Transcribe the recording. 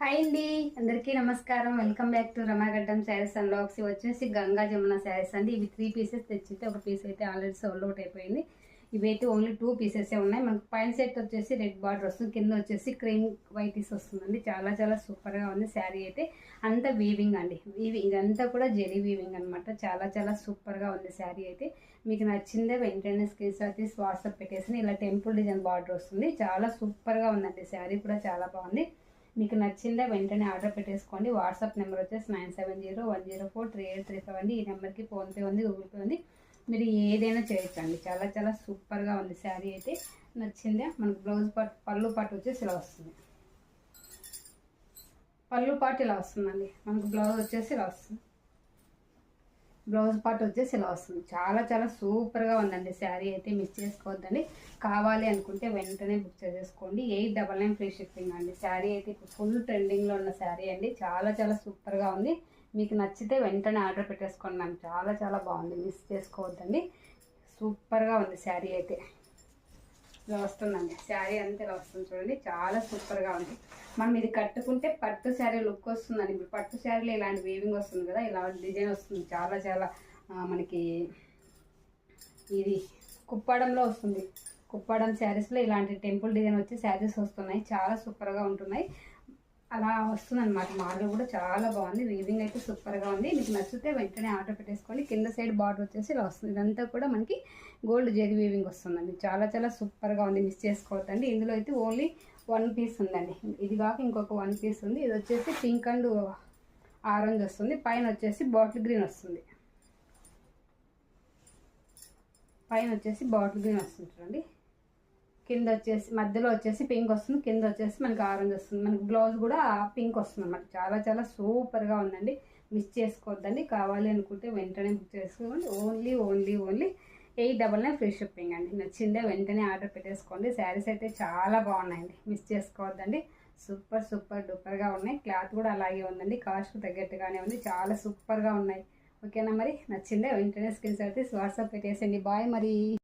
Hi అండి. అందరికీ నమస్కారం. Welcome back to Ramagaddam saris and locks. వచ్చేసి గంగా జమున శారీస్ అండి. ఇవి త్రీ పీసెస్ తెచ్చితే ఒక పీస్ అయితే ఆల్రెడీ సోల్డ్ అవుట్ అయిపోయింది. ఇవైతే ఓన్లీ టూ పీసెస్ ఉన్నాయి. మనకు పైన సెట్ వచ్చేసి రెడ్ బార్డర్ వస్తుంది. కింద వచ్చేసి క్రీమ్ వైటీస్ వస్తుందండి. చాలా చాలా సూపర్గా ఉంది శారీ అయితే. అంతా వీవింగ్ అండి. వీవింగ్ ఇదంతా కూడా జెరీ వీవింగ్ అనమాట చాలా చాలా సూపర్గా ఉంది శారీ అయితే. మీకు నచ్చిందే వెంటనే స్క్రీన్ షాట్ తీసి వాట్సాప్ పెట్టేసి ఇలా టెంపుల్ డిజైన్ బార్డర్ వస్తుంది. చాలా సూపర్గా ఉందండి. శారీ కూడా చాలా బాగుంది. మీకు నచ్చిందే వెంటనే ఆర్డర్ పెట్టేసుకోండి. వాట్సాప్ నెంబర్ వచ్చేసి nine seven zero one zero four three eight three five అండి ఈ నెంబర్కి ఫోన్పే ఉంది గూగుల్ పే ఉంది. మీరు ఏదైనా చేయొచ్చండి. చాలా చాలా సూపర్గా ఉంది శారీ అయితే. నచ్చిందే? మనకు బ్లౌజ్ పాట్ పళ్ళు పాటు వచ్చేసి ఇలా వస్తుంది. పళ్ళు పాటు ఇలా వస్తుందండి. మనకు బ్లౌజ్ వచ్చేసి ఇలా వస్తుంది. బ్లౌజ్ పార్ట్ వచ్చేసి ఇలా వస్తుంది. చాలా చాలా సూపర్గా ఉందండి. శారీ అయితే మిస్ చేసుకోవద్దండి. కావాలి అనుకుంటే వెంటనే బుక్ చేసేసుకోండి. Eight double nine free shipping అండి. శారీ అయితే ఇప్పుడు ఫుల్ ట్రెండింగ్లో ఉన్న శారీ అండి. చాలా చాలా సూపర్గా ఉంది. మీకు నచ్చితే వెంటనే ఆర్డర్ పెట్టేసుకోండి మ్యామ్. చాలా చాలా బాగుంది. మిస్ చేసుకోవద్దండి. సూపర్గా ఉంది శారీ అయితే. ఇలా వస్తుందండి. శారీ అంతా ఇలా వస్తుంది చూడండి. చాలా సూపర్గా ఉంది. మనం ఇది కట్టుకుంటే పట్టు శారీ లుక్ వస్తుందండి. ఇప్పుడు పట్టు శారీలో ఇలాంటి వీవింగ్ వస్తుంది కదా ఇలా డిజైన్ వస్తుంది. చాలా చాలా మనకి ఇది కుప్పడంలో వస్తుంది. కుప్పడం శారీస్లో ఇలాంటి టెంపుల్ డిజైన్ వచ్చి శారీస్ వస్తున్నాయి. చాలా సూపర్గా ఉంటున్నాయి. అలా వస్తుందన్నమాట. మోడల్ కూడా చాలా బాగుంది. వీవింగ్ అయితే సూపర్గా ఉంది. మీకు నచ్చితే వెంటనే ఆర్డర్ పెట్టేసుకోండి కింద సైడ్ బార్డర్ వచ్చేసి ఇలా వస్తుంది. ఇదంతా కూడా మనకి గోల్డ్ జెరీ వీవింగ్ వస్తుందండి. చాలా చాలా సూపర్గా ఉంది. మిస్ చేసుకోవద్దండి. ఇందులో అయితే ఓన్లీ వన్ పీస్ ఉందండి. ఇది కాక ఇంకొక వన్ పీస్ ఉంది. ఇది వచ్చేసి పింక్ అండ్ ఆరెంజ్ వస్తుంది. పైన వచ్చేసి బాటిల్ గ్రీన్ వస్తుంది. పైన వచ్చేసి బాటిల్ గ్రీన్ వస్తుంది చూడండి. కింద వచ్చేసి మధ్యలో వచ్చేసి పింక్ వస్తుంది కింద వచ్చేసి మనకి ఆరెంజ్ వస్తుంది. మనకి బ్లౌజ్ కూడా పింక్ వస్తుంది అనమాట చాలా చాలా సూపర్గా ఉందండి. మిస్ చేసుకోవద్దండి. కావాలి అనుకుంటే వెంటనే బుక్ చేసుకోండి. Only only only eight double nine free shipping అండి. నచ్చిందే వెంటనే ఆర్డర్ పెట్టేసుకోండి. శారీస్ అయితే చాలా బాగున్నాయండి. మిస్ చేసుకోవద్దండి. సూపర్ సూపర్ డూపర్గా ఉన్నాయి. క్లాత్ కూడా అలాగే ఉందండి. కాస్ట్ తగ్గట్టుగానే ఉంది. చాలా సూపర్గా ఉన్నాయి. ఓకేనా మరి? నచ్చిందే వెంటనే స్క్రీన్ అయితే వాట్సాప్ పెట్టేసండి బాయ్ మరి.